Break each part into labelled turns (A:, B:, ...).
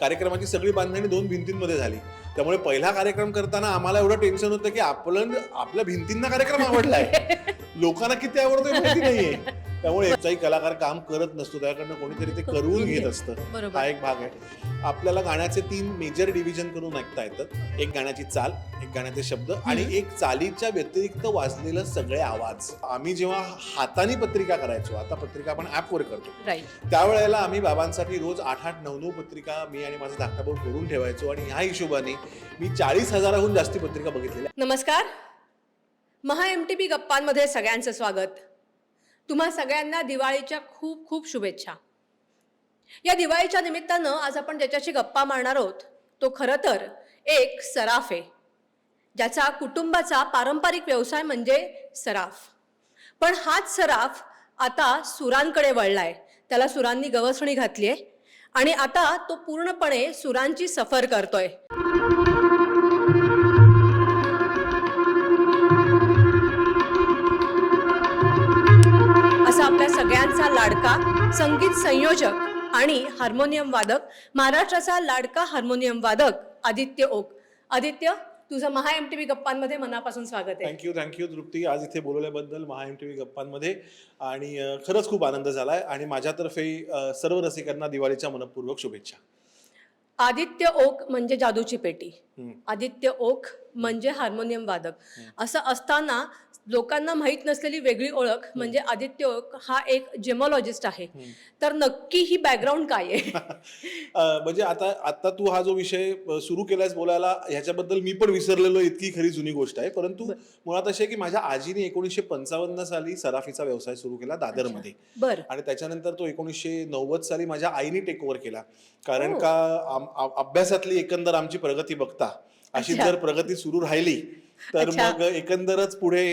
A: कार्यक्रमाची सगळी बांधणी दोन भिंतींमध्ये झाली. त्यामुळे पहिला कार्यक्रम करताना आम्हाला एवढं टेन्शन होतं की आपलं आपल्या भिंतींना कार्यक्रम आवडलाय. लोकांना किती आवडतोय माहिती नाहीये. त्यामुळे एकचाही कलाकार काम करत नसतो त्याकडनं कोणीतरी ते करून घेत असतं. हा एक भाग आहे. आपल्याला गाण्याचे तीन मेजर डिव्हिजन करून ऐकता येतात एक गाण्याची चाल एक गाण्याचे शब्द आणि एक चालीच्या व्यतिरिक्त वाजलेलं सगळे आवाज. आम्ही जेव्हा हाताने पत्रिका करायचो आता पत्रिका आपण ऍपवर करतो. त्यावेळेला आम्ही बाबांसाठी रोज आठ आठ नऊ नऊ पत्रिका मी आणि माझा धाकटा भाऊ करून ठेवायचो आणि ह्या हिशोबाने मी चाळीस हजाराहून जास्ती पत्रिका बघितलेल्या
B: नमस्कार. महा एम टी पी गप्पांमध्ये सगळ्यांचं स्वागत. तुम्हा सगळ्यांना दिवाळीच्या खूप खूप शुभेच्छा. या दिवाळीच्या निमित्तानं आज आपण ज्याच्याशी गप्पा मारणार आहोत तो खरं तर एक सराफ आहे. ज्याचा कुटुंबाचा पारंपरिक व्यवसाय म्हणजे सराफ. पण हाच सराफ आता सुरांकडे वळलाय. त्याला सुरांनी गवसणी घातली आहे आणि आता तो पूर्णपणे सुरांची सफर करतोय. सगळ्यांचा लाडका संगीत संयोजक आणि हार्मोनियम वादक महाराष्ट्राचा लाडका हार्मोनियम वादक आदित्य ओक. आदित्य तुझं महा एम टी व्ही गप्पांमध्ये मनापासून स्वागत आहे.
A: Thank you thank you Trupti. आज इथे बोलवल्याबद्दल महा एम टी व्ही गप्पांमध्ये आणि खरंच खूप आनंद झालाय आणि माझ्यातर्फे सर्व रसिकांना दिवाळीच्या मनपूर्वक शुभेच्छा.
B: आदित्य ओक म्हणजे जादूची पेटी. आदित्य ओक म्हणजे हार्मोनियम वादक. असं असताना लोकांना माहीत नसलेली वेगळी ओळख म्हणजे आदित्य ओक हा एक जेमॉलॉजिस्ट आहे. तर नक्की ही बॅकग्राऊंड काय आहे?
A: म्हणजे आता आता तू हा जो विषय सुरू केलास बोलायला ह्याच्याबद्दल मी पण विसरलेलो इतकी खरी जुनी गोष्ट आहे. परंतु मुळात अशी आहे की माझ्या आजीने एकोणीसशे पंचावन्न साली सराफीचा व्यवसाय सुरू केला दादरमध्ये.
B: बर.
A: आणि त्याच्यानंतर तो एकोणीसशे नव्वद साली माझ्या आईने टेक ओव्हर केला. कारण
B: हो.
A: का अभ्यासातली एकंदर आमची प्रगती बघता अशी. जर प्रगती सुरू राहिली तर. मग एकंदरच पुढे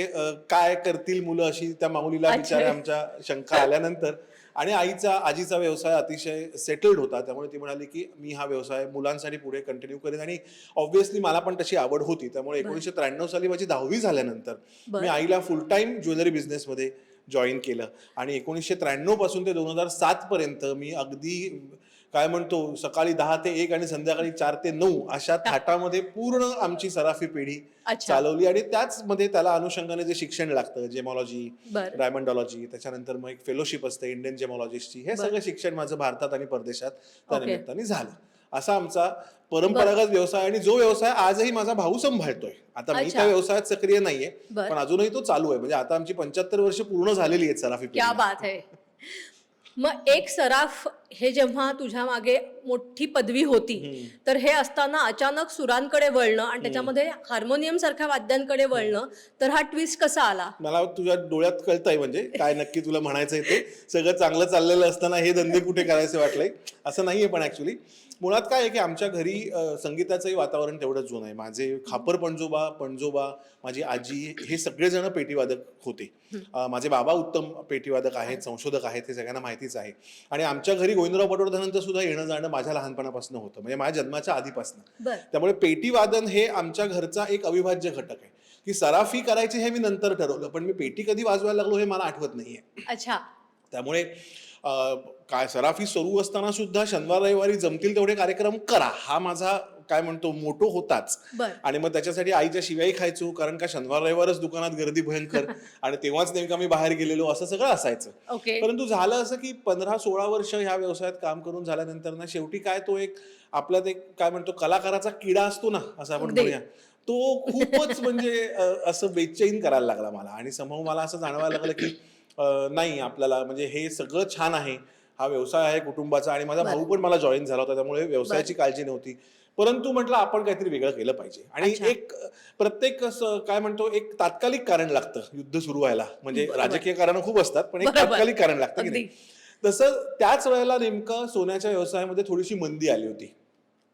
A: काय करतील मुलं अशी त्या माऊलीला. विचार आमच्या शंका आल्यानंतर आणि आईचा आजीचा व्यवसाय अतिशय सेटल्ड होता त्यामुळे ती म्हणाली की मी हा व्यवसाय मुलांसाठी पुढे कंटिन्यू करेन आणि ऑब्व्हियसली मला पण तशी आवड होती त्यामुळे एकोणीसशे त्र्याण्णव साली माझी दहावी झाल्यानंतर. मी आईला फुल टाइम ज्वेलरी बिझनेसमध्ये जॉईन केलं आणि एकोणीसशे त्र्याण्णवपासून ते दोन हजार सात पर्यंत मी अगदी काय म्हणतो सकाळी दहा ते एक आणि संध्याकाळी चार ते नऊ अशा थाटामध्ये पूर्ण आमची सराफी पिढी चालवली आणि त्याच मध्ये त्याला अनुषंगाने जे शिक्षण लागतं जेमॉलॉजी डायमंडॉलॉजी त्याच्यानंतर मग एक फेलोशिप असते इंडियन जेमॉलॉजिस्टची हे. सगळं शिक्षण माझं भारतात आणि परदेशात त्या. निमित्ताने झालं. असा आमचा परंपरागत व्यवसाय आणि जो व्यवसाय आजही माझा भाऊ सांभाळतोय. आता मी. त्या व्यवसायात सक्रिय नाहीये पण अजूनही तो चालू आहे. म्हणजे आता आमची पंच्याहत्तर वर्ष पूर्ण झालेली आहेत सराफी
B: क्या
A: पिढीला.
B: बात मग एक सराफ हे जेव्हा तुझ्या मागे मोठी पदवी होती. तर हे असताना अचानक सुरांकडे वळणं आणि त्याच्यामध्ये हार्मोनियम सारख्या वाद्यांकडे वळणं तर हा ट्विस्ट कसा आला?
A: मला तुझ्या डोळ्यात कळतंय म्हणजे काय नक्की तुला म्हणायचंय ते. सगळं चांगलं चाललेलं असताना हे धंदे कुठे करायचे वाटलंय? असं नाहीये पण ऍक्च्युली मुळात काय आहे की आमच्या घरी संगीताचंही वातावरण तेवढंच जुनं आहे. माझे खापर पणजोबा पणजोबा माझी आजी हे सगळेजण पेटीवादक होते. माझे बाबा उत्तम पेटीवादक आहेत संशोधक आहेत हे सगळ्यांना माहितीच आहे. आणि आमच्या घरी गोविंदराव पटवर्धनांचं सुद्धा येणं जाणं माझ्या लहानपणापासून होतं. म्हणजे माझ्या जन्माच्या आधीपासून. त्यामुळे पेटी वादन हे आमच्या घरचा एक अविभाज्य घटक आहे. की सराफी करायची हे मी नंतर ठरवलं पण मी पेटी कधी वाजवायला लागलो हे मला आठवत नाहीये.
B: अच्छा.
A: त्यामुळे काय सराफी सुरू असताना सुद्धा शनिवार रविवारी जमतील तेवढे कार्यक्रम करा. हा माझा काय म्हणतो मोठो होताच. आणि मग त्याच्यासाठी आईच्या शिवाई खायचो कारण का शनिवार रविवारच दुकानात गर्दी भयंकर आणि तेव्हाच नेमका मी बाहेर गेलेलो असं सगळं असायचं. परंतु झालं असं की पंधरा सोळा वर्ष ह्या व्यवसायात काम करून झाल्यानंतर ना शेवटी काय तो एक आपल्यात एक काय म्हणतो कलाकाराचा किडा असतो ना असं आपण. म्हणूया. तो खूपच म्हणजे असं बेचैन करायला लागला मला. आणि समोर मला असं जाणवायला लागलं की नाही आपल्याला. म्हणजे हे सगळं छान आहे. हा व्यवसाय आहे कुटुंबाचा आणि माझा. भाऊ पण मला जॉईन झाला होता त्यामुळे व्यवसायाची काळजी नव्हती. परंतु म्हटलं आपण काहीतरी वेगळं केलं पाहिजे. आणि. एक प्रत्येक काय म्हणतो एक तात्कालिक कारण लागतं युद्ध सुरू व्हायला. म्हणजे. राजकीय कारण खूप असतात पण एक. तात्कालिक कारण लागतं की
B: अगदी.
A: नाही तसं त्याच वेळेला नेमकं सोन्याच्या व्यवसायामध्ये थोडीशी मंदी आली होती.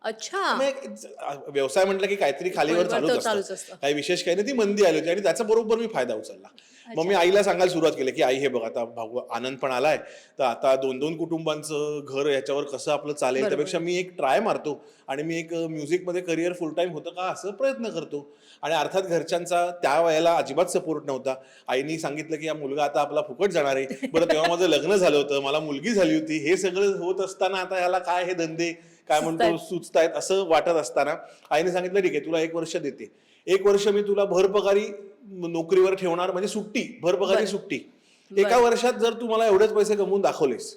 B: अच्छा.
A: मग एक ज- व्यवसाय म्हटलं की काहीतरी खालीवर चालूच असतं. काही विशेष काही नाही ती मंदी आली होती आणि त्याचा बरोबर मी फायदा उचलला. मग मी आईला सांगायला सुरुवात केली की आई हे बघ आता भाऊ आनंद पण आलाय. तर आता दोन दोन कुटुंबांचं घर याच्यावर कसं आपलं चालेल?
B: बरोबर.
A: त्यापेक्षा मी एक ट्राय मारतो आणि मी एक म्युझिकमध्ये करिअर फुल टाइम होतं का असं प्रयत्न करतो. आणि अर्थात घरच्यांचा त्या वेळेला अजिबात सपोर्ट नव्हता. आईनी सांगितलं की हा मुलगा आता आपला फुकट जाणार आहे. बरं तेव्हा माझं लग्न झालं होतं मला मुलगी झाली होती. हे सगळं होत असताना आता ह्याला काय हे धंदे? काय म्हणतो
B: सुचतायत.
A: असं वाटत असताना आईने सांगितलं ठीक आहे तुला एक वर्ष देते एक वर्ष मी तुला भरपगारी नोकरीवर ठेवणार म्हणजे सुट्टी भरपगारी. सुट्टी एका वर्षात जर तू मला एवढेच पैसे कमवून दाखवलेस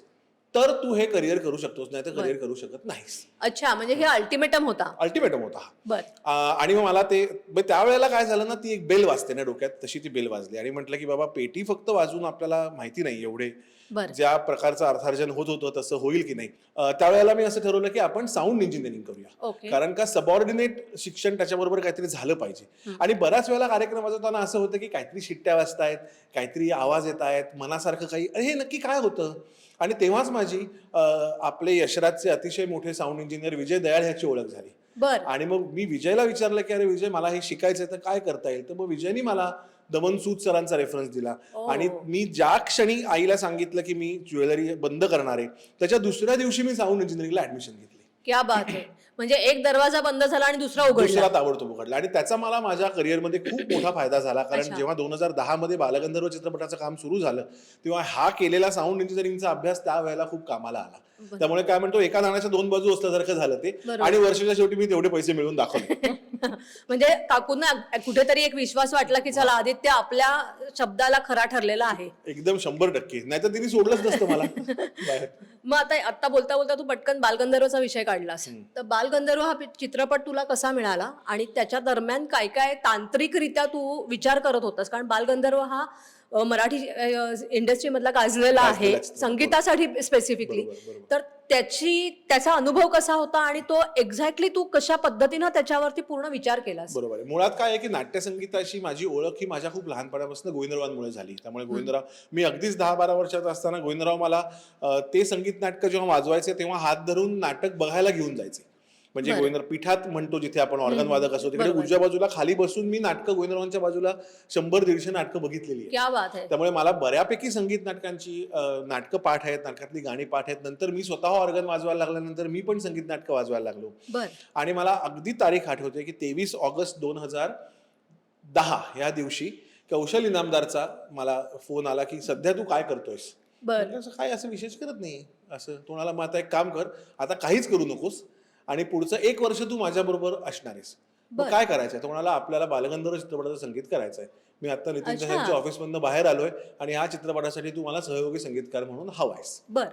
A: तर तू हे करिअर करू शकतोस नाही तर करिअर करू शकत नाहीस.
B: अच्छा म्हणजे हे अल्टिमेटम होता.
A: अल्टिमेटम होता हा.
B: बर.
A: आ, आणि मग मला ते मग त्यावेळेला काय झालं ना ती एक बेल वाजते ना डोक्यात तशी ती बेल वाजली. आणि म्हटलं की बाबा पेटी फक्त वाजून आपल्याला माहिती नाही एवढे.
B: बर.
A: ज्या प्रकारचं अर्थार्जन होत होतं तसं होईल की नाही. अ, त्यावेळेला मी असं ठरवलं की आपण साऊंड इंजिनिअरिंग करूया.
B: ओके
A: कारण का सबऑर्डिनेट शिक्षण त्याच्याबरोबर काहीतरी झालं पाहिजे. आणि बऱ्याच वेळेला कार्यक्रम वाजवताना असं होतं की काहीतरी शिट्ट्या वाजतायत काहीतरी आवाज येत आहेत मनासारखं काही अरे हे नक्की काय होतं? आणि तेव्हाच माझी आपले यशराजचे अतिशय मोठे साऊंड इंजिनियर विजय दयाळ ह्याची ओळख झाली.
B: बर.
A: आणि मग मी विजयला विचारलं की अरे विजय मला हे शिकायचं तर काय करता येईल? तर मग विजयनी मला दमन सूद सरांचा रेफरन्स दिला. आणि मी ज्या क्षणी आईला सांगितलं की मी ज्वेलरी बंद करणार आहे त्याच्या दुसऱ्या दिवशी मी साऊंड इंजिनिअरिंगला ऍडमिशन घेतली.
B: क्या बात आहे. म्हणजे एक दरवाजा बंद झाला आणि दुसरा उघडला.
A: दुसरा ताबडतोब उघडला. आणि त्याचा मला माझ्या करिअरमध्ये खूप मोठा फायदा झाला. कारण. जेव्हा दोन हजार दहा मध्ये बालगंधर्व चित्रपटाचं काम सुरू झालं तेव्हा हा केलेला साऊंड इंजिनिअरिंगचा अभ्यास त्या वेळेला खूप कामाला आला. त्यामुळे काय म्हणतो एका नाण्याच्या दोन बाजू असल्यासारखं झालं ते. आणि वर्षाच्या शेवटी मी तेवढे पैसे मिळवून दाखवले.
B: म्हणजे काकूंना कुठेतरी एक विश्वास वाटला की चला आदित्य आपल्या शब्दाला खरा ठरलेला आहे.
A: एकदम शंभर टक्के. नाहीतर तिने सोडलंच नसतं मला.
B: मग आता आता बोलता बोलता तू पटकन बालगंधर्वचा विषय काढलास. तर बालगंधर्व हा चित्रपट तुला कसा मिळाला? आणि त्याच्या दरम्यान काय काय तांत्रिकरित्या तू विचार करत होतास? कारण बालगंधर्व हा मराठी इंडस्ट्री मधला गाजलेला आहे. संगीतासाठी स्पेसिफिकली. तर त्याची त्याचा अनुभव कसा होता आणि तो एक्झॅक्टली तू कशा पद्धतीनं त्याच्यावरती पूर्ण विचार केलास?
A: बरोबर मुळात काय आहे की नाट्यसंगीताची माझी ओळख ही माझ्या खूप लहानपणापासून गोविंदरावांमुळे झाली. त्यामुळे गोविंदराव मी अगदीच दहा बारा वर्षाचा असताना गोविंदराव मला ते संगीत नाटकं जेव्हा वाजवायचे तेव्हा हात धरून नाटक बघायला घेऊन जायचे. म्हणजे
B: बरं.
A: गोविंदराव पीठात म्हणतो जिथे आपण ऑर्गन वादक असतो तिकडे. उजव्या बाजूला खाली बसून मी नाटकं गोविंदरावांच्या बाजूला शंभर दीडशे नाटकं बघितलेली त्यामुळे मला बऱ्यापैकी संगीत नाटकांची नाटकं पाठ आहेत नाटकातली गाणी पाठ आहेत. नंतर मी स्वतः ऑर्गन वाजवायला लागल्यानंतर मी पण संगीत नाटकं वाजवायला लागलो. आणि मला अगदी तारीख आठवते की तेवीस ऑगस्ट दोन हजार दहा या दिवशी कौशल इनामदारचा मला फोन आला की सध्या तू काय करतोयस? असं काय असं विशेष करत नाही. असं तो म्हणाला मग आता एक काम कर आता काहीच करू नकोस. आणि पुढचं एक वर्ष तू माझ्याबरोबर असणार आहेस मग. काय करायचंय? तो म्हणाला आपल्याला बालगंधर्व चित्रपटाचं संगीत करायचंय. मी आता नितीन. साहेबच्या ऑफिसमधनं बाहेर आलोय आणि ह्या चित्रपटासाठी तू मला सहयोगी संगीतकार म्हणून हवायस.
B: बर.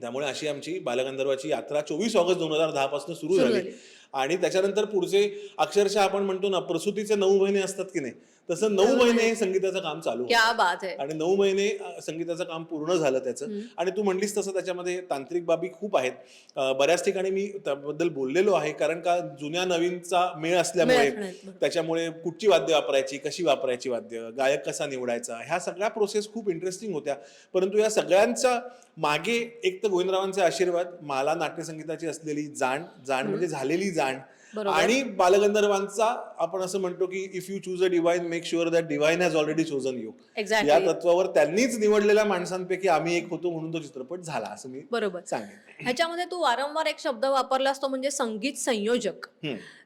A: त्यामुळे अशी आमची बालगंधर्वाची यात्रा चोवीस ऑगस्ट दोन हजार दहा पासून सुरू झाली. आणि त्याच्यानंतर पुढचे अक्षरशः आपण म्हणतो ना प्रसूतीचे नऊ महिने असतात की नाही? तसं नऊ महिने हे संगीताचं काम चालू होतं.
B: क्या बात आहे.
A: आणि नऊ महिने अ, संगीताचं काम पूर्ण झालं त्याचं. आणि तू म्हणलीस तसं त्याच्यामध्ये तांत्रिक बाबी खूप आहेत. अ, बऱ्याच ठिकाणी मी त्याबद्दल बोललेलो आहे कारण का जुन्या नवीनचा मेळ असल्यामुळे
B: मेळ बरोबर.
A: त्याच्यामुळे कुठची वाद्य वापरायची कशी वापरायची वाद्य गायक कसा निवडायचा ह्या सगळ्या प्रोसेस खूप इंटरेस्टिंग होत्या. परंतु या सगळ्यांच्या मागे एक तर गोविंदरावांचे आशीर्वाद मला नाट्यसंगीताची असलेली जाण जाण म्हणजे झालेली जाण. आणि बालगंधर्वांचा आपण असं म्हणतो की if you choose a divine make sure that divine has already chosen you या तत्वावर त्यांनीच निवडलेल्या माणसांपैकी आम्ही एक होतो म्हणून तो चित्रपट झाला असं मी
B: बरोबर.
A: सांगेन.
B: ह्याच्यामध्ये तू वारंवार एक शब्द वापरलास तो म्हणजे संगीत संयोजक.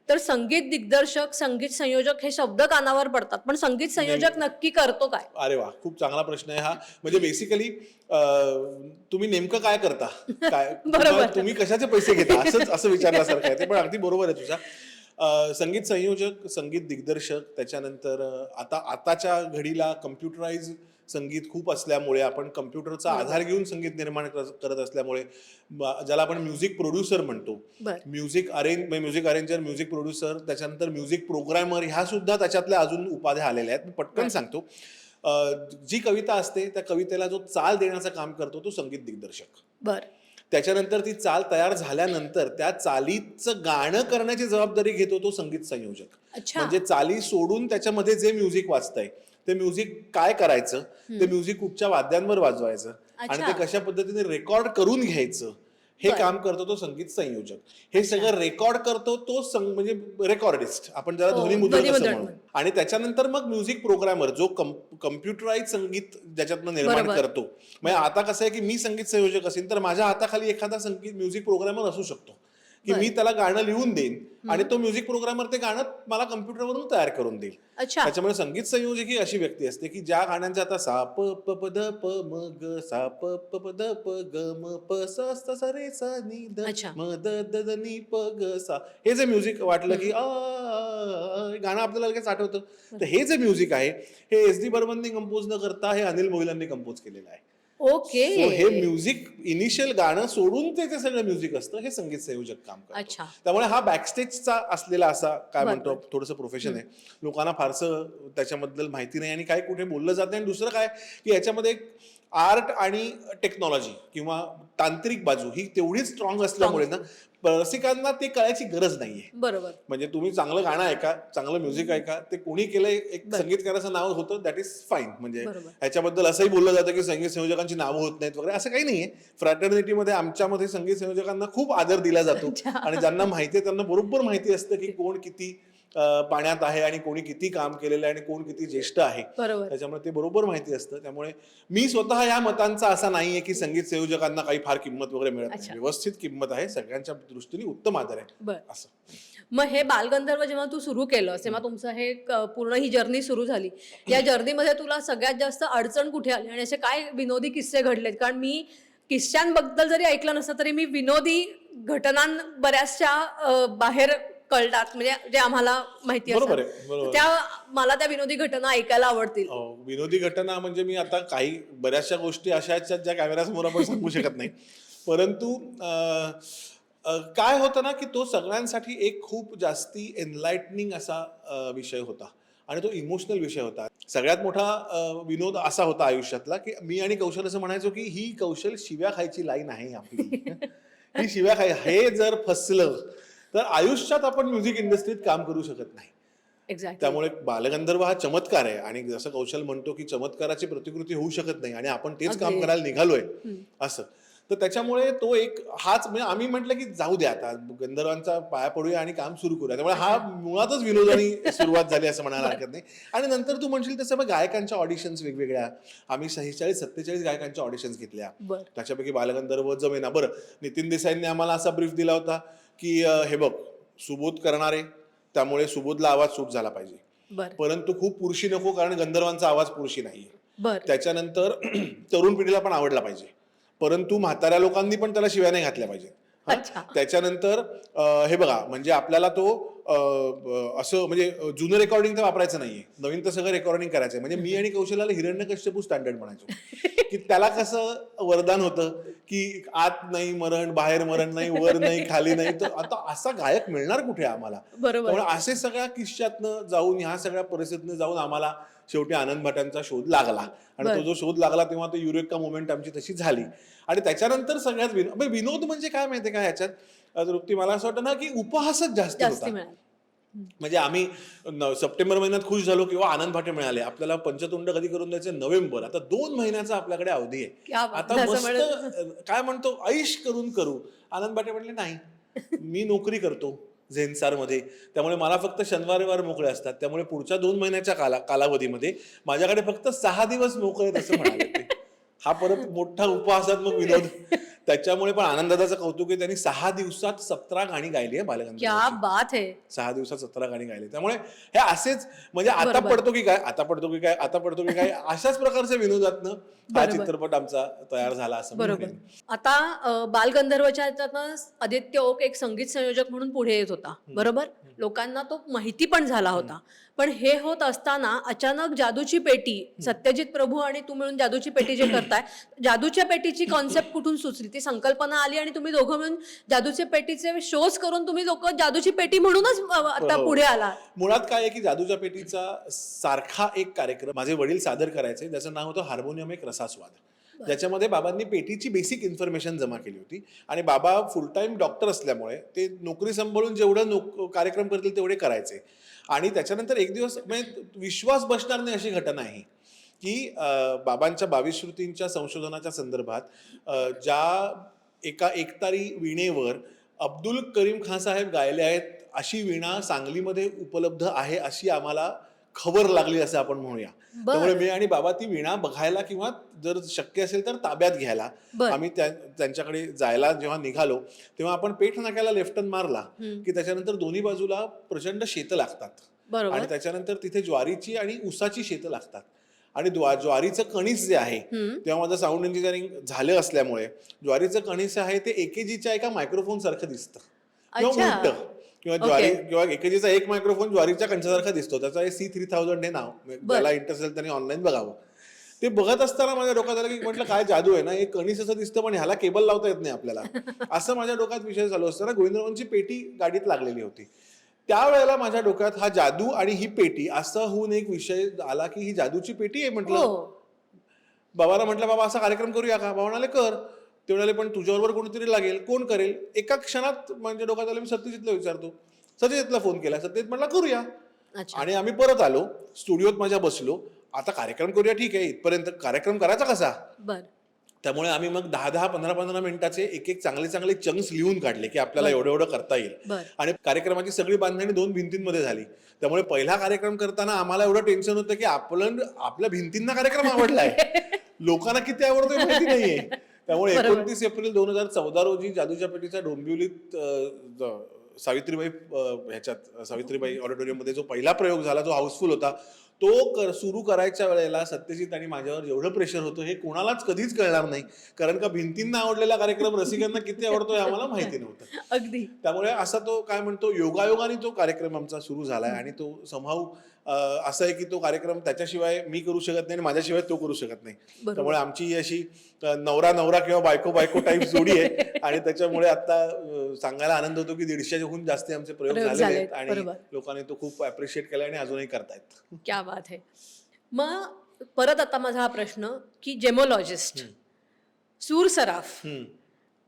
B: तर संगीत दिग्दर्शक संगीत संयोजक हे शब्द कानावर पडतात. पण संगीत संयोजक नक्की करतो काय?
A: अरे वा खूप चांगला प्रश्न आहे हा. म्हणजे बेसिकली तुम्ही नेमकं काय करता? काय तुम्हाला- तुम्ही कशाचे पैसे घेता? असंच असं विचारल्यासारखं आहे ते पण अगदी बरोबर आहे तुझा. अं, संगीत संयोजक संगीत दिग्दर्शक त्याच्यानंतर आता आताच्या घडीला कम्प्युटराइज संगीत खूप असल्यामुळे आपण कम्प्युटरचा आधार घेऊन संगीत निर्माण कर- करत असल्यामुळे ज्याला आपण म्युझिक प्रोड्युसर म्हणतो. Music arrange music arranger music producer त्याच्यानंतर म्युझिक प्रोग्रॅमर ह्या सुद्धा त्याच्यातल्या अजून उपाध्या आलेल्या आहेत. मी पटकन सांगतो. जी कविता असते त्या कवितेला जो चाल देण्याचं काम करतो तो संगीत दिग्दर्शक.
B: बर.
A: त्याच्यानंतर ती चाल तयार झाल्यानंतर त्या चालीचं गाणं करण्याची जबाबदारी घेतो तो संगीत संयोजक. म्हणजे चाली सोडून त्याच्यामध्ये जे म्युझिक वाजतंय ते म्युझिक काय करायचं? ते म्युझिक कुठच्या वाद्यांवर वाजवायचं? आणि. ते कशा पद्धतीने रेकॉर्ड करून घ्यायचं? हे काम करतो तो संगीत संयोजक. हे सगळं रेकॉर्ड करतो तो म्हणजे रेकॉर्डिस्ट आपण ज्याला
B: हो,
A: ध्वनिमुद्रण म्हणू. आणि त्याच्यानंतर मग म्युझिक प्रोग्रामर जो कम्प्युटराइज संगीत ज्याच्यातनं निर्माण. करतो. म्हणजे आता कसं आहे की मी संगीत संयोजक असेल तर माझ्या हाताखाली एखादा संगीत म्युझिक प्रोग्रामर असू शकतो. की मी त्याला गाणं लिहून देईन आणि तो म्युझिक प्रोग्रामर ते गाणं मला कम्प्युटरवरून तयार करून देईल.
B: अच्छा.
A: त्याच्यामुळे संगीत संयोजक ही अशी व्यक्ती असते की ज्या गाण्यांचे आता सा प प प ध प म ग सा प प प ध प ग म प स स स रे स नि द. म द द द नि प ग सा. हे जे म्युझिक वाटलं की आ, गाणं आपल्याला लगेच आठवतं. तर हे जे म्युझिक आहे हे एस डी बर्मननी कंपोज न करता हे अनिल मोहिलांनी कंपोज केलेलं आहे.
B: ओके
A: So हे म्युझिक इनिशियल गाणं सोडून ते सगळं म्युझिक असतं हे संगीत संयोजक काम करतो. त्यामुळे हा बॅकस्टेजचा असलेला असा काय
B: बरं,
A: म्हणतो थोडंसं प्रोफेशन आहे. लोकांना फारसं त्याच्याबद्दल माहिती नाही आणि काय कुठे बोललं जाते आणि दुसरं काय की याच्यामध्ये आर्ट आणि टेक्नॉलॉजी किंवा तांत्रिक बाजू ही तेवढीच स्ट्रॉंग असल्यामुळे ना रसिकांना ते कळायची गरज नाहीये
B: बरोबर
A: म्हणजे तुम्ही चांगलं गाणं ऐका चांगलं म्युझिक ऐका ते कोणी केलंय एक. संगीतकाराचं नाव होतं दॅट इज फाईन म्हणजे. ह्याच्याबद्दल असंही बोललं जातं की संगीत संयोजकांची नावं होत नाहीत वगैरे असं काही नाहीये फ्रॅटर्निटीमध्ये आमच्यामध्ये संगीत संयोजकांना खूप आदर दिला जातो. आणि ज्यांना माहिती आहे त्यांना बरोबर माहिती असतं की कोण किती पाण्यात आहे आणि कोणी किती काम केलेलं आहे आणि कोण किती ज्येष्ठ आहे. त्याच्यामुळे ते बरोबर माहिती असतं. त्यामुळे मी स्वतः या मतांचा असा नाहीये की संगीत संयोजकांना काही फार किंमत वगैरे मिळत. नाही. व्यवस्थित किंमत आहे. सगळ्यांच्या दृष्टीने उत्तम आदर आहे. असं.
B: मग हे बालगंधर्व जेव्हा तू सुरू केलं तेव्हा तुमचं हे पूर्ण ही जर्नी सुरू झाली. या जर्नीमध्ये तुला सगळ्यात जास्त अडचण कुठे आली आणि असे काय विनोदी किस्से घडलेत? कारण मी किस्स्यांबद्दल जरी ऐकलं नसतं तरी मी विनोदी घटनां बऱ्याचशा बाहेर कळतात म्हणजे जे आम्हाला माहिती
A: बरोबर आहे बरोबर.
B: त्या मला त्या विनोदी घटना ऐकायला आवडतील.
A: अं, विनोदी घटना म्हणजे मी आता काही बऱ्याचशा गोष्टी अशा आहेत ज्या कॅमेऱ्यासमोर आपण सांगू शकत नाही. परंतु अं, अं, काय होतं ना की तो सगळ्यांसाठी एक खूप जास्ती एनलाइटनिंग असा अं, विषय होता. आणि तो इमोशनल विषय होता. सगळ्यात मोठा अं, विनोद असा होता आयुष्यातला की मी आणि कौशल असं म्हणायचो की ही कौशल शिव्या खायची लाईन आहे आपली. ही शिव्या खाय हे जर फसलं तर आयुष्यात आपण म्युझिक इंडस्ट्रीत काम करू शकत नाही.
B: एक्झॅक्ट
A: त्यामुळे बालगंधर्व हा चमत्कार आहे आणि जसं कौशल म्हणतो की चमत्काराची प्रतिकृती होऊ शकत नाही आणि आपण तेच काम. करायला निघालोय असं. तर त्याच्यामुळे तो एक हाच म्हणजे आम्ही म्हटलं की जाऊ द्या आता गंधर्वांचा पाया पडूया आणि काम सुरू करूया. त्यामुळे हा मुळातच विनोदानी सुरुवात झाली असं म्हणायला हरकत नाही. आणि नंतर तू म्हणशील तसं मग गायकांच्या ऑडिशन्स वेगवेगळ्या. आम्ही सहेचाळीस सत्तेचाळीस गायकांच्या ऑडिशन्स घेतल्या. त्याच्यापैकी बालगंधर्व जमेना. बरं नितीन देसाईंनी आम्हाला असा ब्रीफ दिला होता. की हे बघ सुबोध करणारे त्यामुळे सुबोधला आवाज सूट झाला पाहिजे. परंतु खूप पुरुषी नको कारण गंधर्वांचा आवाज पुरुषी नाहीये. त्याच्यानंतर तरुण पिढीला पण आवडला पाहिजे. परंतु म्हाताऱ्या लोकांनी पण त्याला शिव्या नाही घातल्या पाहिजे?
B: अच्छा.
A: त्याच्यानंतर हे बघा म्हणजे आपल्याला तो असं म्हणजे जुनं रेकॉर्डिंग तर वापरायचं नाहीये. नवीन तर सगळं रेकॉर्डिंग करायचंय. म्हणजे मी आणि कौशल्याला हिरण्यकश्यपू स्टँडर्ड म्हणायचो. की त्याला कसं वरदान होतं की आत नाही मरण बाहेर मरण नाही वर नाही खाली नाही. तर आता असा गायक मिळणार कुठे आम्हाला?
B: बरोबर.
A: असे सगळ्या किश्यातनं जाऊन ह्या सगळ्या परिस्थितीनं जाऊन आम्हाला शेवटी आनंद भाटांचा शोध लागला. आणि तो. जो शोध लागला तेव्हा तो युरेका मुवमेंट आमची तशी झाली. आणि त्याच्यानंतर सगळ्यात विनोद म्हणजे विनोद म्हणजे काय माहितीये का ह्याच्यात? तृप्ती मला असं वाटतं ना की उपहासच जास्त होता. म्हणजे आम्ही सप्टेंबर महिन्यात खुश झालो किंवा आनंद भाटे मिळाले. आपल्याला पंचतुंड कधी करून द्यायचे? नोव्हेंबर. आता दोन महिन्याचा आपल्याकडे अवधी आहे. आता मस्त काय म्हणतो? ऐश करून करू. आनंद भाटे म्हणले नाही. मी नोकरी करतो झेन्सारमध्ये त्यामुळे मला फक्त शनिवार रविवार मोकळे असतात. त्यामुळे पुढच्या दोन महिन्याच्या काला कालावधीमध्ये माझ्याकडे फक्त सहा दिवस मोकळे असं म्हणाले. हा परत मोठा उपहासात्मक विनोद. त्याच्यामुळे पण आनंदाचं कौतुक आहे. त्यांनी सहा दिवसात सतरा गाणी गायली आहे
B: है.
A: सहा दिवसात सतरा गाणी गायली त्यामुळे हे असेच म्हणजे आता. पडतो की काय आता पडतो की काय आता पडतो की काय अशाच प्रकारच्या विनोदातनं हा. चित्रपट आमचा तयार झाला असं
B: बरोबर. आता बालगंधर्वच्या आदित्य ओक एक संगीत संयोजक म्हणून पुढे येत होता. बरोबर? लोकांना तो माहिती पण झाला होता. पण हे होत असताना अचानक जादूची पेटी सत्यजित प्रभू आणि तू मिळून जादूची पेटी जे करताय जादूच्या पेटीची कॉन्सेप्ट कुठून सुचली? ती संकल्पना आली आणि तुम्ही दोघं मिळून जादूच्या पेटीचे शोज करून तुम्ही लोक जादूची पेटी म्हणूनच आता
A: हो.
B: पुढे आला
A: मुळात काय आहे की जादूच्या पेटीचा सारखा एक कार्यक्रम माझे वडील सादर करायचे ज्याचं नाव होतं हार्मोनियम एक रसास्वाद. ज्याच्यामध्ये बाबांनी पेटीची बेसिक इन्फॉर्मेशन जमा केली होती. आणि बाबा फुल टाईम डॉक्टर असल्यामुळे ते नोकरी सांभाळून जेवढं नोक कार्यक्रम करतील तेवढे करायचे. आणि त्याच्यानंतर एक दिवस म्हणजे विश्वास बसणार नाही अशी घटना आहे की बाबांच्या बावीस श्रुतींच्या संशोधनाच्या संदर्भात ज्या एका एकतारी विणेवर अब्दुल करीम खान साहेब गायले आहेत अशी विणा सांगलीमध्ये उपलब्ध आहे अशी आम्हाला खबर लागली असं आपण म्हणूया.
B: बर.
A: त्यामुळे मी आणि बाबा ती वीणा बघायला किंवा जर शक्य असेल तर ताब्यात घ्यायला.
B: बर.
A: आम्ही त्या त्यांच्याकडे जायला जेव्हा निघालो तेव्हा आपण पेठ नाक्याला लेफ्ट टर्न मारला
B: हम्म.
A: की त्याच्यानंतर दोन्ही बाजूला प्रचंड शेतं लागतात.
B: बरोबर.
A: आणि त्याच्यानंतर तिथे ज्वारीची आणि ऊसाची शेतं लागतात. आणि द्वा- ज्वारीचं कणीस जे आहे
B: हम्म.
A: तेव्हा माझं साऊंड इंजिनिअरिंग झालं असल्यामुळे ज्वारीचं कणीस आहे ते एकेजीच्या एका मायक्रोफोन सारखं दिसतं. किंवा
B: अच्छा.
A: उलटं. किंवा ज्वारी किंवा एकेजीचा एक मायक्रोफोन ज्वारीच्या कणसासारखा दिसतो. त्याचं सी थ्री थाउजंड हे नाव. ज्याला इंटरेस्ट असेल त्यांनी ऑनलाईन बघावं. ते बघत असताना माझ्या डोक्यात आलं की म्हटलं काय जादू आहे ना? एक कणीस असं दिसतं पण ह्याला केबल लावता येत नाही आपल्याला. असं माझ्या डोक्यात विषय चालू असताना गोविंदरावांची पेटी गाडीत लागलेली होती. त्यावेळेला माझ्या डोक्यात हा जादू आणि ही पेटी असं होऊन एक विषय आला की ही जादूची पेटी आहे म्हटलं.
B: हो.
A: बाबाला म्हटलं बाबा असा कार्यक्रम करूया का? बाबा म्हणाले कर. ते म्हणाले पण तुझ्याबरोबर कोणीतरी लागेल कोण करेल? एका क्षणात म्हणजे डोक्यात आलं मी सत्यजितला विचारतो. सत्यजितला फोन केला. सत्यजित म्हटला करूया.
B: अच्छा.
A: आणि आम्ही परत आलो. स्टुडिओत माझ्या बसलो. आता कार्यक्रम करूया ठीक आहे. इथपर्यंत कार्यक्रम करायचा कसा?
B: बर.
A: त्यामुळे आम्ही मग दहा दहा पंधरा पंधरा मिनिटाचे एक एक चांगले चांगले चंक्स लिहून काढले की आपल्याला. एवढं एवढं करता येईल. आणि कार्यक्रमाची सगळी बांधणी दोन भिंतींमध्ये झाली. त्यामुळे पहिला कार्यक्रम करताना आम्हाला एवढं टेन्शन होतं की आपलं आपल्या भिंतींना कार्यक्रम आवडलाय. लोकांना किती आवडतोय माहिती नाहीये. त्यामुळे. एकोणतीस एप्रिल दोन हजार चौदा रोजी जादूच्या पेटीच्या डोंबिवलीत सावित्रीबाई ह्याच्यात सावित्रीबाई ऑडिटोरियममध्ये जो पहिला प्रयोग झाला जो हाऊसफुल होता तो कर, सुरू करायच्या वेळेला सत्यजित आणि माझ्यावर जेवढं प्रेशर होतं हे कोणालाच कधीच कळणार नाही. कारण का भिंतींना आवडलेला कार्यक्रम रसिकांना किती आवडतो हे आम्हाला माहिती नव्हतं.
B: अगदी.
A: त्यामुळे असा तो काय म्हणतो योगायोगाने तो कार्यक्रम आमचा सुरू झालाय आणि तो संभाव असं आहे की तो कार्यक्रम त्याच्याशिवाय मी करू शकत नाही आणि माझ्याशिवाय तो करू शकत नाही. त्यामुळे आमची ही अशी नवरा नवरा किंवा बायको बायको टाईप जोडी आहे. आणि त्याच्यामुळे आता सांगायला आनंद होतो की दीडशेहून जास्त आमचे प्रयोग झालेले आहेत आणि. लोकांनी तो खूप अप्रिशिएट केला आणि अजूनही करतायत
B: क्या बात आहे मग परत आता माझा हा प्रश्न की जेमोलॉजिस्ट. सूर सराफ
A: हम्म,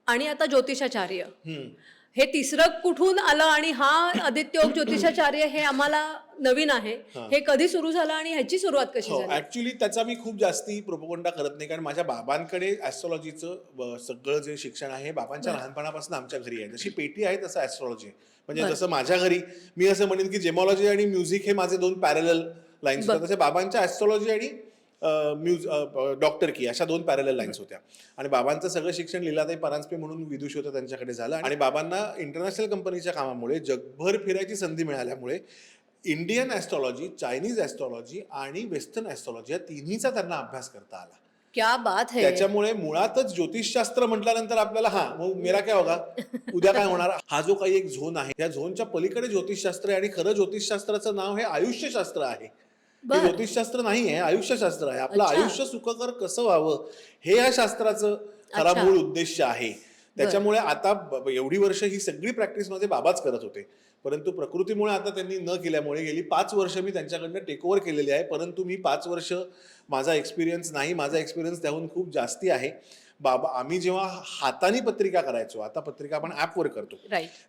B: आणि आता ज्योतिषाचार्य
A: हम्म.
B: हे तिसरं कुठून आलं आणि हा आदित्योग ज्योतिषाचार्य हे आम्हाला नवीन आहे
A: हा.
B: कधी सुरू झालं आणि ह्याची सुरुवात कशी
A: हो
B: झाली
A: ऍक्च्युली त्याचा मी खूप जास्ती प्रोपोगंडा करत नाही कारण माझ्या बाबांकडे ऍस्ट्रॉलॉजीचं सगळं जे शिक्षण आहे बाबांच्या. लहानपणापासून आमच्या घरी आहे जशी पेटी आहे तसं ऍस्ट्रॉलॉजी म्हणजे. जसं माझ्या घरी मी असं म्हणेन की जेमॉलॉजी आणि म्युझिक हे माझे दोन पॅरल लाईन्स
B: बरं.
A: होते तसे बाबांच्या ऍस्ट्रॉलॉजी आणि म्युझ डॉक्टर की अशा दोन पॅरल लाईन्स होत्या. आणि बाबांचं सगळं शिक्षण लीलाताई परांजपे म्हणून विदुष होतं त्यांच्याकडे झालं. आणि बाबांना इंटरनॅशनल कंपनीच्या कामामुळे जगभर फिरायची संधी मिळाल्यामुळे इंडियन ॲस्ट्रॉलॉजी चायनीज ॲस्ट्रॉलॉजी आणि वेस्टर्न ॲस्ट्रॉलॉजी या तिन्हीचा त्यांना अभ्यास करता आला.
B: क्या बात है.
A: त्याच्यामुळे मुळातच ज्योतिषशास्त्र म्हटल्यानंतर आपल्याला हा मग मेरा काय होगा? उद्या काय होणार? हा जो काही एक झोन आहे त्या झोनच्या पलीकडे ज्योतिषशास्त्र आहे आणि खरं ज्योतिषशास्त्राचं नाव हे आयुष्यशास्त्र आहे. हे ज्योतिषशास्त्र नाही आहे आयुष्यशास्त्र आहे. आपलं. आयुष्य सुखकर कसं व्हावं हे या शास्त्राचं खरा. मूळ उद्देश आहे. त्याच्यामुळे आता एवढी वर्ष ही सगळी प्रॅक्टिसमध्ये बाबाच करत होते. परंतु प्रकृतीमुळे आता त्यांनी न केल्यामुळे गेली पाच वर्ष मी त्यांच्याकडनं टेक ओव्हर केलेली आहे. परंतु मी पाच वर्ष माझा एक्सपिरियन्स नाही माझा एक्सपिरियन्स त्याहून खूप जास्ती आहे. बाबा आम्ही जेव्हा हाताने पत्रिका करायचो आता पत्रिका आपण ॲपवर करतो.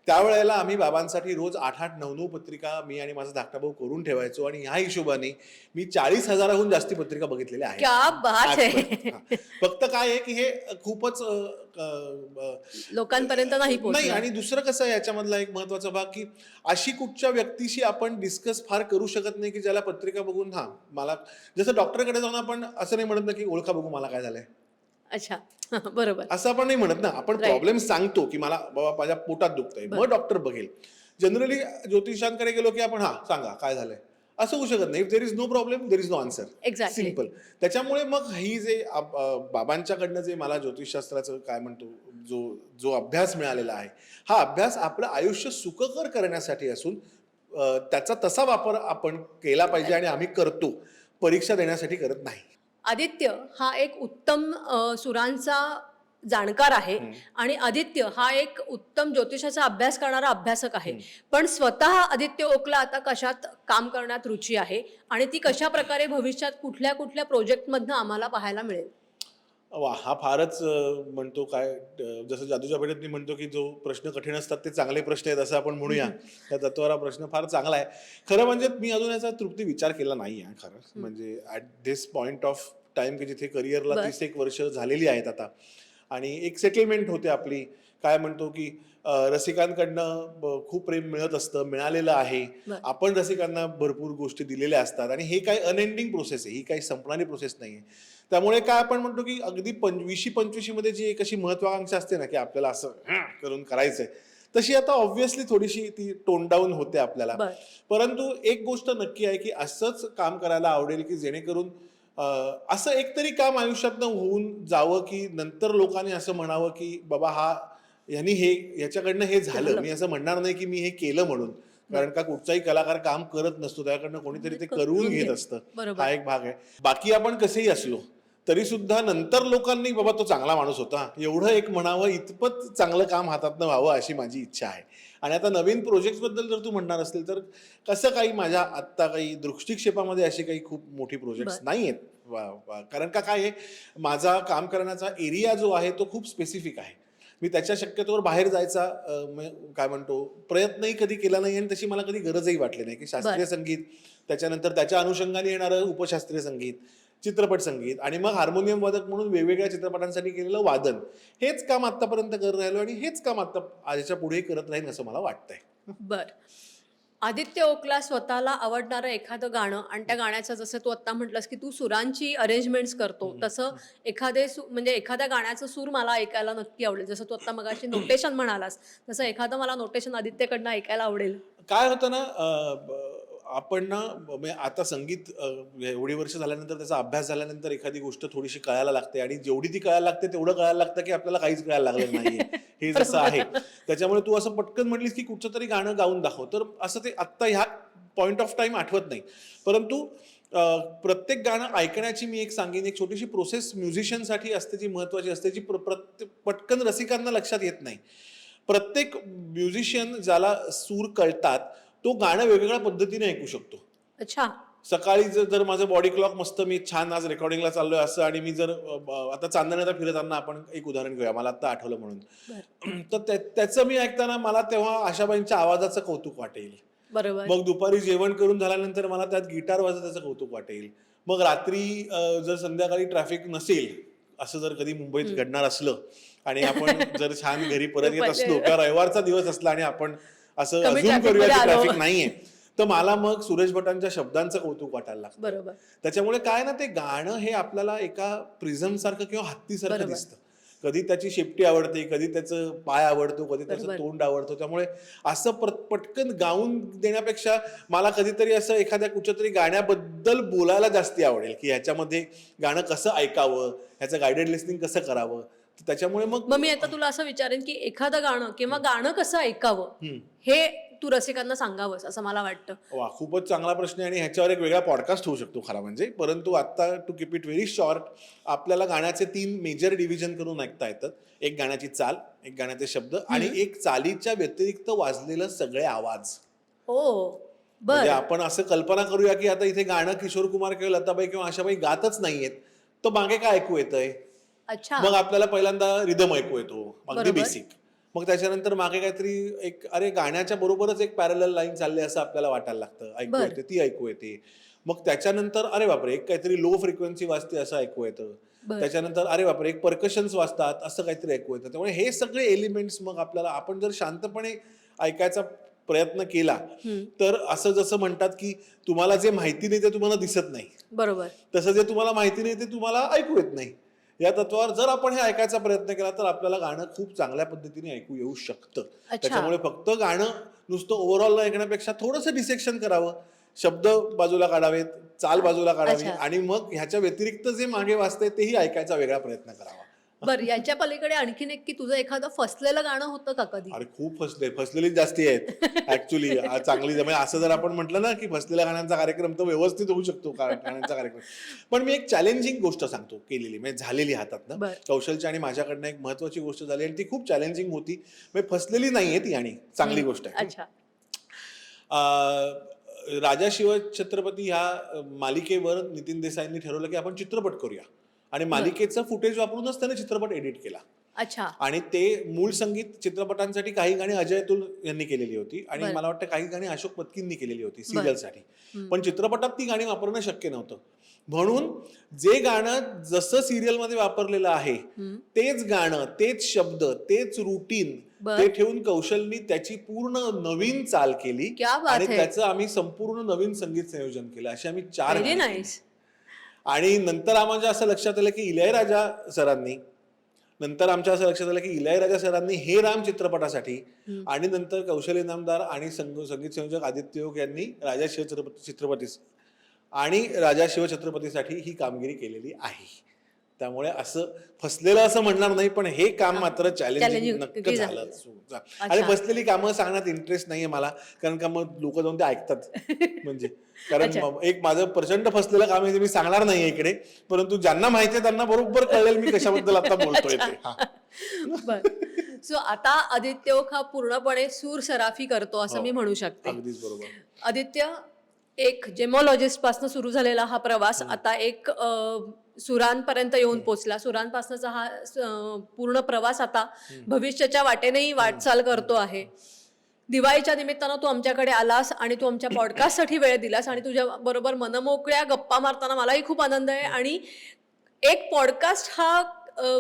A: त्यावेळेला आम्ही बाबांसाठी रोज आठ आठ नऊ नऊ पत्रिका मी आणि माझा धाकटा भाऊ करून ठेवायचो आणि ह्या हिशोबाने मी चाळीस हजाराहून जास्ती पत्रिका बघितलेल्या आहेत. फक्त काय आहे की हे खूपच
B: लोकांपर्यंत नाही
A: आणि दुसरं कसं आहे याच्यामधला एक महत्त्वाचा भाग की अशी कुठच्या व्यक्तीशी आपण डिस्कस फार करू शकत नाही की ज्याला पत्रिका बघून हा मला जसं डॉक्टरकडे जाऊन आपण असं नाही म्हणत ना की ओळखा बघू मला काय झालंय.
B: अच्छा. बरोबर.
A: असं आपण नाही म्हणत ना. आपण. प्रॉब्लेम सांगतो की मला बाबा माझ्या पोटात दुखतंय. मग डॉक्टर बघेल. जनरली ज्योतिषांकडे गेलो की आपण हा सांगा काय झालंय? असं होऊ शकत नाही. There is no problem there is no answer simple त्याच्यामुळे मग ही जे बाबांच्याकडनं जे मला ज्योतिषशास्त्राचं काय म्हणतो जो जो अभ्यास मिळालेला आहे हा अभ्यास आपलं आयुष्य सुखकर करण्यासाठी असून त्याचा तसा वापर आपण केला पाहिजे आणि आम्ही करतो. परीक्षा देण्यासाठी करत नाही.
B: आदित्य हा एक उत्तम सुरांचा जाणकार आहे. आणि आदित्य हा एक उत्तम ज्योतिषाचा अभ्यास करणारा अभ्यासक आहे. पण स्वतः आदित्य ओकला आता कशात काम करण्यात रुची आहे आणि ती कशा प्रकारे भविष्यात कुठल्या कुठल्या प्रोजेक्टमधनं आम्हाला पाहायला मिळेल
A: वा हा फारच म्हणतो काय जसं जादूच्या पेठेत मी म्हणतो की जो प्रश्न कठीण असतात ते चांगले प्रश्न आहेत असं आपण म्हणूया. त्या तत्वावर हा प्रश्न फार चांगला आहे. खरं म्हणजे मी अजून याचा तृप्ती विचार केला नाही आहे खरं. म्हणजे at this point of time की जिथे करिअरला. तीस एक वर्ष झालेली आहेत आता. आणि एक सेटलमेंट होते आपली. काय म्हणतो की रसिकांकडनं खूप प्रेम मिळत असतं मिळालेलं आहे. आपण रसिकांना भरपूर गोष्टी दिलेल्या असतात आणि हे काही अनएंडिंग प्रोसेस आहे ही काही संपणारी प्रोसेस नाही आहे त्यामुळे काय आपण म्हणतो की अगदी पंचवीशी पंचवीशी मध्ये जी एक अशी महत्वाकांक्षा असते ना की आपल्याला असं करून करायचंय तशी आता ऑब्व्हियसली थोडीशी ती टोन डाऊन होते आपल्याला. परंतु एक गोष्ट नक्की आहे की असंच काम करायला आवडेल की जेणेकरून असं एकतरी काम आयुष्यातनं होऊन जावं की नंतर लोकांनी असं म्हणावं की बाबा हा यांनी हे याच्याकडनं हे झालं. मी असं म्हणणार नाही की मी हे केलं म्हणून. कारण का कुठचाही कलाकार काम करत नसतो त्याकडनं कोणीतरी ते करून घेत असतं. हा एक भाग आहे. बाकी आपण कसेही असलो तरी सुद्धा नंतर लोकांनी बाबा तो चांगला माणूस होता. एवढं एक म्हणावं इतपत चांगलं काम हातातनं व्हावं अशी माझी इच्छा आहे. आणि आता नवीन प्रोजेक्टबद्दल जर तू म्हणणार असेल तर कसं काही माझ्या आत्ता काही दृष्टिक्षेपामध्ये अशी काही खूप मोठी प्रोजेक्ट
B: बरं.
A: नाही आहेत कारण का काय आहे? माझा काम करण्याचा एरिया जो आहे तो खूप स्पेसिफिक आहे. मी त्याच्या शक्यतोवर बाहेर जायचा काय म्हणतो प्रयत्नही कधी केला नाही आणि तशी मला कधी गरजही वाटली नाही. की शास्त्रीय. संगीत त्याच्यानंतर त्याच्या अनुषंगाने येणारं उपशास्त्रीय संगीत चित्रपट संगीत आणि मग हार्मोनियम वादक म्हणून वेगवेगळ्या चित्रपटांसाठी केलेलं वादन हेच काम आतापर्यंत करत राहिलो आणि हेच काम आता आजच्या पुढे करत राहीन असं मला वाटतंय.
B: बर. आदित्य ओकला स्वतःला आवडणारं एखादं गाणं आणि त्या गाण्याचं जसं तू आता म्हटलंस की तू सुरांची अरेंजमेंट्स करतो तसं एखादे सु म्हणजे एखाद्या गाण्याचं सूर मला ऐकायला नक्की आवडेल. जसं तू आता मगाशी नोटेशन म्हणालास तसं एखादं मला नोटेशन आदित्यकडनं ऐकायला आवडेल.
A: काय होतं ना आपण ना म्हणजे आता संगीत एवढी वर्ष झाल्यानंतर त्याचा अभ्यास झाल्यानंतर एखादी गोष्ट थोडीशी कळायला लागते आणि जेवढी ती कळायला लागते तेवढं कळायला लागतं की आपल्याला काहीच कळायला लागलं नाहीये. हे जसं आहे. त्याच्यामुळे तू असं पटकन म्हटलीस की कुठचं तरी गाणं गाऊन दाखव. तर असं ते आत्ता ह्या पॉइंट ऑफ टाइम आठवत नाही. परंतु प्रत्येक गाणं ऐकण्याची मी एक सांगेन. एक छोटीशी प्रोसेस म्युझिशियनसाठी असते जी महत्वाची असते जी प्र- प्रत्ये- पटकन रसिकांना लक्षात येत नाही. प्रत्येक म्युझिशियन ज्याला सूर कळतात तो गाणं वेगवेगळ्या पद्धतीने ऐकू शकतो.
B: अच्छा.
A: सकाळी जर जर माझं बॉडी क्लॉक मस्त मी छान आज रेकॉर्डिंगला चाललोय असं आणि मी जर आता चांदण्याचा फिरताना आपण एक उदाहरण घेऊया मला आता आठवलं म्हणून. तर त्या- त्याचं मी ऐकताना मला तेव्हा आशाबाईंच्या आवाजाचं कौतुक वाटेल.
B: बरोबर.
A: मग दुपारी जेवण करून झाल्यानंतर मला त्यात गिटार वाजताचं कौतुक वाटेल. मग रात्री जर संध्याकाळी ट्रॅफिक नसेल असं जर कधी मुंबईत घडणार असलं आणि आपण जर छान घरी परत येत असलो किंवा रविवारचा दिवस असला आणि आपण असं
B: कमी
A: अजून
B: traffic
A: करूया
B: मध्ये
A: की
B: आलो.
A: ट्रॅफिक नाहीये. तर मला मग सुरेश भटांच्या शब्दांचं कौतुक वाटायला लागतं
B: बरोबर.
A: त्याच्यामुळे काय ना ते गाणं हे आपल्याला एका प्रिझम सारखं किंवा हत्तीसारखं
B: बरोबर.
A: दिसतं. कधी त्याची शेपटी आवडते कधी त्याचं पाय आवडतो कधी त्याचं
B: बरोबर.
A: तोंड आवडतो. त्यामुळे असं पटकन गाऊन देण्यापेक्षा मला कधीतरी असं एखाद्या कुठच्या तरी गाण्याबद्दल बोलायला जास्ती आवडेल. की ह्याच्यामध्ये गाणं कसं ऐकावं ह्याचं गायडेड लिस्निंग कसं करावं. त्याच्यामुळे मग
B: मग मी आता तुला असं विचारेन की एखादं गाणं किंवा गाणं कसं ऐकावं. हे तू रसिकांना सांगावंस असं मला वाटतं.
A: वा खूपच चांगला प्रश्न आहे आणि ह्याच्यावर एक वेगळा पॉडकास्ट होऊ शकतो खरा म्हणजे. परंतु आता to keep it very short आपल्याला गाण्याचे तीन मेजर डिव्हिजन करून ऐकता येतात एक गाण्याची चाल एक गाण्याचे शब्द आणि एक चालीच्या व्यतिरिक्त वाजलेलं सगळे आवाज.
B: हो बर.
A: म्हणजे आपण असं कल्पना करूया की आता इथे गाणं किशोर कुमार किंवा लताबाई किंवा आशाबाई गातच नाहीयेत. तर मागे काय ऐकू येतंय?
B: अच्छा.
A: मग आपल्याला पहिल्यांदा रिदम ऐकू येतो अगदी
B: बरोबर.
A: बेसिक मग त्याच्यानंतर मागे काहीतरी एक अरे गाण्याच्या बरोबरच एक पॅरल लाईन चालली असं आपल्याला वाटायला लागतं. ऐकू
B: बर.
A: येते ती ऐकू येते. मग त्याच्यानंतर अरे बापरे एक काहीतरी लो फ्रिक्वेन्सी वाजते असं ऐकू येतं.
B: बर.
A: त्याच्यानंतर अरे बापरे एक परकशन्स वाजतात असं काहीतरी ऐकू येतं. त्यामुळे हे सगळे एलिमेंट्स मग आपल्याला आपण जर शांतपणे ऐकायचा प्रयत्न केला
B: हम्म.
A: तर असं जसं म्हणतात की तुम्हाला जे माहिती नाही ते तुम्हाला दिसत नाही.
B: बरोबर.
A: तसं जे तुम्हाला माहिती नाही ते तुम्हाला ऐकू येत नाही. या तत्वावर जर आपण हे ऐकायचा प्रयत्न केला तर आपल्याला गाणं खूप चांगल्या पद्धतीने ऐकू येऊ शकतं. त्याच्यामुळे फक्त गाणं नुसतं ओव्हरऑल ऐकण्यापेक्षा थोडंसं डिसेक्शन करावं शब्द बाजूला काढावेत चाल बाजूला काढावी. आणि मग ह्याच्या व्यतिरिक्त जे मागे वाचते तेही ऐकायचा वेगळा प्रयत्न करावा
B: बर याच्या पलीकडे आणखीन एक की तुझं एखादं फसलेलं गाणं होतं का कधी?
A: अरे खूप फसले फसलेली जास्ती आहेत. ऍक्च्युली चांगली म्हणजे असं जर आपण म्हटलं ना की फसलेल्या गाण्यांचा कार्यक्रम तर व्यवस्थित होऊ शकतो का- गाण्यांचा कार्यक्रम. पण मी एक चॅलेंजिंग गोष्ट सांगतो केलेली म्हणजे झालेली हातात ना.
B: बर.
A: कौशलची आणि माझ्याकडनं एक महत्वाची गोष्ट झाली आणि ती खूप चॅलेंजिंग होती. म्हणजे फसलेली नाहीये ती आणि चांगली गोष्ट आहे.
B: अच्छा.
A: अं, राजा शिव छत्रपती ह्या मालिकेवर नितीन देसाईंनी ठरवलं की आपण चित्रपट करूया. आणि मालिकेचं फुटेज वापरूनच त्याने चित्रपट एडिट केला
B: अच्छा
A: आणि ते मूळ संगीत चित्रपटांसाठी काही गाणी अजय अतुल यांनी केलेली होती आणि. मला वाटतं काही गाणी अशोक पत्कींनी केलेली होती. सिरियलसाठी. पण चित्रपटात ती गाणी वापरणं शक्य नव्हतं म्हणून जे गाणं जसं सिरियलमध्ये वापरलेलं आहे तेच गाणं तेच शब्द तेच रुटीन. ते ठेवून कौशलनी त्याची पूर्ण नवीन चाल केली आणि. त्याचं आम्ही संपूर्ण नवीन संगीत संयोजन केलं असे आम्ही चार
B: व्हेरी
A: गाणी केली.
B: नाईस
A: आणि नंतर आम्हाला असं लक्षात आलं की इलयराजा सरांनी नंतर आमच्या असं लक्षात आलं की इलयराजा सरांनी हे राम चित्रपटासाठी आणि नंतर कौशल इनामदार आणि संग- संगीत संयोजक आदित्य योग यांनी राजा शिव चित्रपती चित्रपती आणि राजा शिव छत्रपतीसाठी ही कामगिरी केलेली आहे. त्यामुळे असं फसलेलं असं म्हणणार नाही पण हे काम मात्र चॅलेंजिंग नक्की झालं. आणि. फसलेली कामं सांगण्यात इंटरेस्ट नाहीये मला कारण का मग लोक जाऊन ते ऐकतात. म्हणजे कारण एक माझं प्रचंड फसलेलं काम आहे ते मी सांगणार नाही इकडे परंतु ज्यांना माहिती आहे त्यांना बरोबर कळेल मी कशाबद्दल आता बोलतोय ते.
B: सो आता आदित्य हा पूर्णपणे सूर सराफी करतो असं
A: हो.
B: मी म्हणू शकते.
A: अगदीच बरोबर.
B: आदित्य एक जेमॉलॉजिस्टपासून सुरू झालेला हा प्रवास आता एक सुरांपर्यंत येऊन पोचला. सुरांपासूनचा हा पूर्ण प्रवास आता भविष्याच्या वाटेनेही वाटचाल करतो आहे. दिवाळीच्या निमित्तानं तू आमच्याकडे आलास आणि तू आमच्या पॉडकास्टसाठी वेळ दिलास आणि तुझ्या बरोबर मनमोकळ्या गप्पा मारताना मलाही खूप आनंद आहे आणि एक पॉडकास्ट हा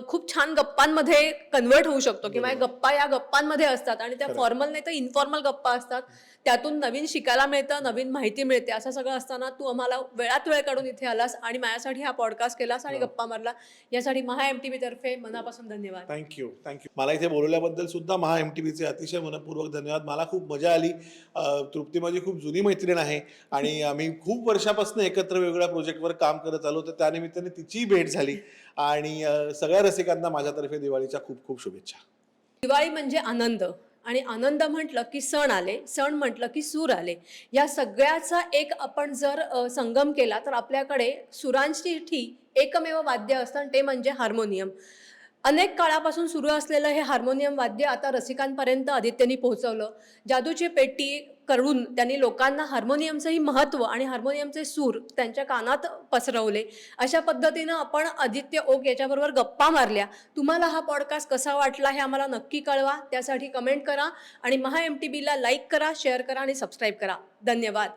B: खूप छान गप्पांमध्ये कन्वर्ट होऊ शकतो किंवा गप्पा या गप्पांमध्ये असतात आणि त्या. फॉर्मल नाही तर इन्फॉर्मल गप्पा असतात. त्यातून नवीन शिकायला मिळतं नवीन माहिती मिळते. असं सगळं असताना तू आम्हाला वेळात वेळ काढून इथे आलास आणि माझ्यासाठी हा पॉडकास्ट केलास आणि. गप्पा मारला. यासाठी महा एम टी तर्फे मनापासून धन्यवाद.
A: थँक्यू थँक्यू मला इथे बोलवल्याबद्दल सुद्धा महा एम टी अतिशय मनपूर्वक धन्यवाद. मला खूप मजा आली. तृप्ती माझी खूप जुनी मैत्रीण आहे आणि आम्ही खूप वर्षापासून एकत्र वेगवेगळ्या प्रोजेक्टवर काम करत आलो. तर त्यानिमित्ताने तिची भेट झाली. आणि सगळ्या रसिकांना माझ्यातर्फे दिवाळीच्या खूप खूप शुभेच्छा.
B: दिवाळी म्हणजे आनंद. आणि आनंद म्हटलं की सण आले सण म्हटलं की सूर आले. या सगळ्याचा एक आपण जर संगम केला तर आपल्याकडे सुरांची एकमेव वाद्य असतं आणि ते म्हणजे हार्मोनियम. अनेक काळापासून सुरू असलेलं हे हार्मोनियम वाद्य आता रसिकांपर्यंत आदित्यनी पोहोचवलं. जादूची पेटी करून त्यांनी लोकांना हार्मोनियमचंही महत्त्व आणि हार्मोनियमचे सूर त्यांच्या कानात पसरवले. अशा पद्धतीनं आपण आदित्य ओक याच्याबरोबर गप्पा मारल्या. तुम्हाला हा पॉडकास्ट कसा वाटला हे आम्हाला नक्की कळवा. त्यासाठी कमेंट करा आणि महा एम टी बीला लाईक करा शेअर करा आणि सबस्क्राईब करा. धन्यवाद.